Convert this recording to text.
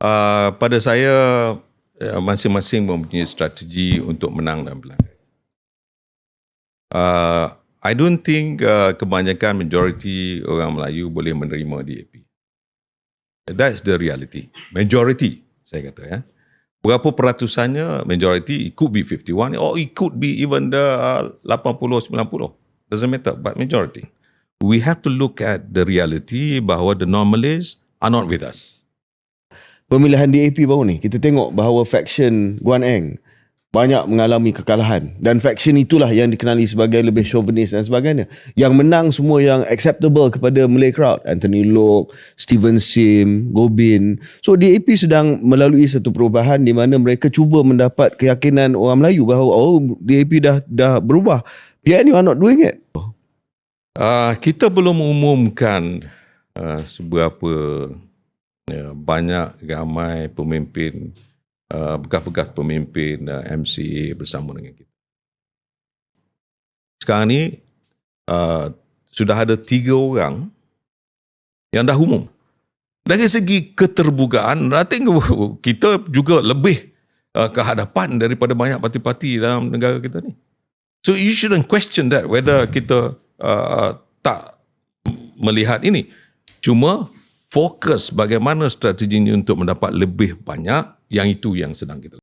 Uh, pada saya uh, masing-masing mempunyai strategi untuk menang dalam pilihan. Uh, I don't think uh, kebanyakan majoriti orang Melayu boleh menerima DAP. That's the reality. Majority, saya kata ya. Berapa peratusannya majority? It could be 51 or it could be even the uh, 80 90. Doesn't matter, but majority. We have to look at the reality bahawa the normalists are not with us. Pemilihan DAP baru ni, kita tengok bahawa faction Guan Eng banyak mengalami kekalahan dan faction itulah yang dikenali sebagai lebih chauvinis dan sebagainya. Yang menang semua yang acceptable kepada Malay crowd. Anthony Lok, Steven Sim, Gobin. So DAP sedang melalui satu perubahan di mana mereka cuba mendapat keyakinan orang Melayu bahawa oh DAP dah dah berubah. PNU are not doing it. Uh, kita belum umumkan uh, seberapa uh, banyak ramai pemimpin uh, bekas-bekas pemimpin uh, MCA bersama dengan kita. Sekarang ni uh, sudah ada tiga orang yang dah umum. Dari segi keterbukaan, I think kita juga lebih uh, ke hadapan daripada banyak parti-parti dalam negara kita ni. So you shouldn't question that whether kita uh, tak melihat ini. Cuma fokus bagaimana strategi ini untuk mendapat lebih banyak yang itu yang sedang kita